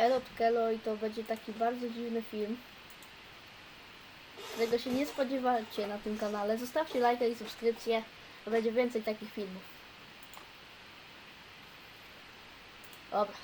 Elot Kelo i to będzie taki bardzo dziwny film. Którego się nie spodziewacie na tym kanale. Zostawcie lajka i subskrypcję, będzie więcej takich filmów. Dobra.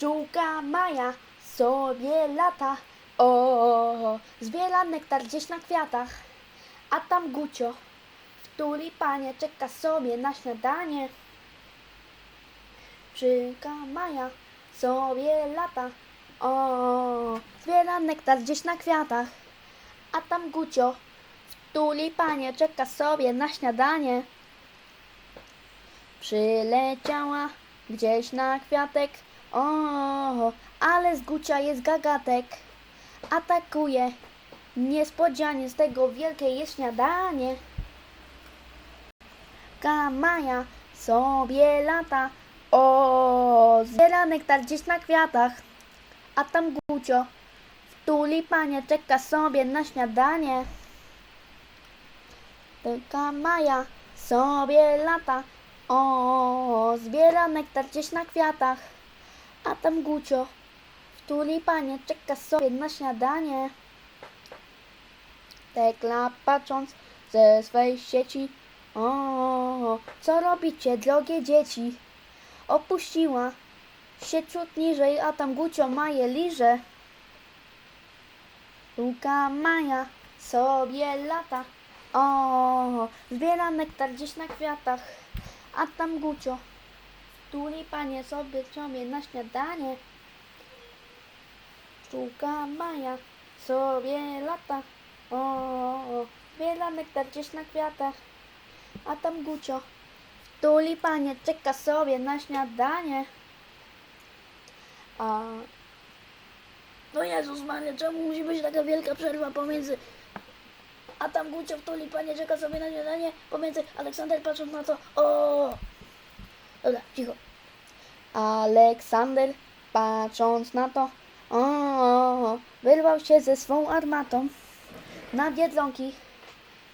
Pszczółka Maja sobie lata, o, zbiera nektar gdzieś na kwiatach, a tam Gucio w tulipanie czeka sobie na śniadanie. Pszczółka Maja sobie lata, o, zbiera nektar gdzieś na kwiatach, a tam Gucio w tulipanie czeka sobie na śniadanie. Przyleciała gdzieś na kwiatek, o, ale z Gucia jest gagatek. Atakuje, niespodzianie z tego wielkie jest śniadanie. Kamaja sobie lata, o, zbiera nektar gdzieś na kwiatach. A tam Gucio w tulipanie czeka sobie na śniadanie. Taka Maja sobie lata, o, zbiera nektar gdzieś na kwiatach. A tam Gucio w tulipanie czeka sobie na śniadanie. Tekla patrząc ze swej sieci, o, co robicie, drogie dzieci? Opuściła się ciut niżej, a tam Gucio Maję liże. Luka Maja sobie lata, o, zbiera nektar gdzieś na kwiatach, a tam Gucio w tulipanie sobie ciągnie na śniadanie. Pszczółka Maja sobie lata, o, zbiera nektar gdzieś na kwiatach, a tam Gucio w tulipanie czeka sobie na śniadanie. A no Jezus Maria, czemu musi być taka wielka przerwa pomiędzy a tam Gucio w tulipanie czeka sobie na śniadanie, pomiędzy Aleksander patrząc na to, o Dobra, cicho. Aleksander patrząc na to, o, wyrwał się ze swą armatą na biedronki,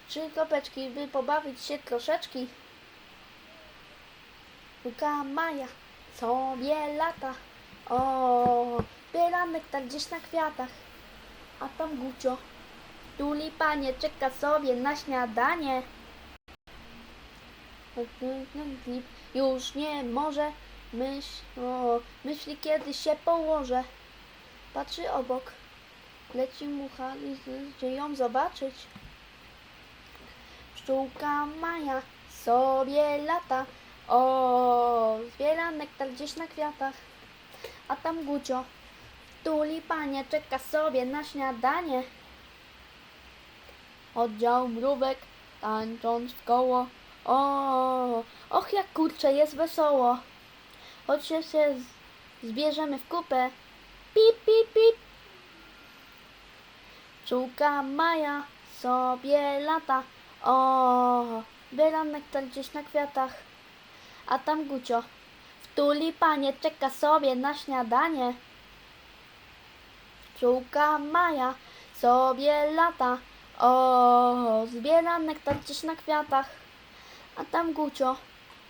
trzy kopeczki, by pobawić się troszeczki. Luka Maja sobie lata, o, zbiera nektar gdzieś na kwiatach, a tam Gucio tulipanie czeka sobie na śniadanie. Już nie może myśl, o, myśli kiedy się położę. Patrzy obok, leci mucha, gdzie ją zobaczyć. Pszczółka Maja sobie lata, o, zbiera nektar gdzieś na kwiatach. A tam Gucio tulipanie czeka sobie na śniadanie. Oddział mrówek tańcząc w koło. O, och jak kurczę, jest wesoło. Choć się zbierzemy w kupę. Pip, pip, pip. Czułka Maja sobie lata. O, biera nektar gdzieś na kwiatach. A tam Gucio w tulipanie czeka sobie na śniadanie. Czułka Maja sobie lata. O, zbiera nektar gdzieś na kwiatach. A tam Gucio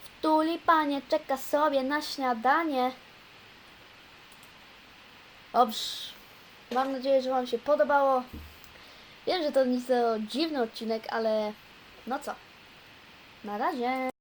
w tulipanie czeka sobie na śniadanie. Dobrze. Mam nadzieję, że Wam się podobało. Wiem, że to nieco dziwny odcinek, ale no co. Na razie.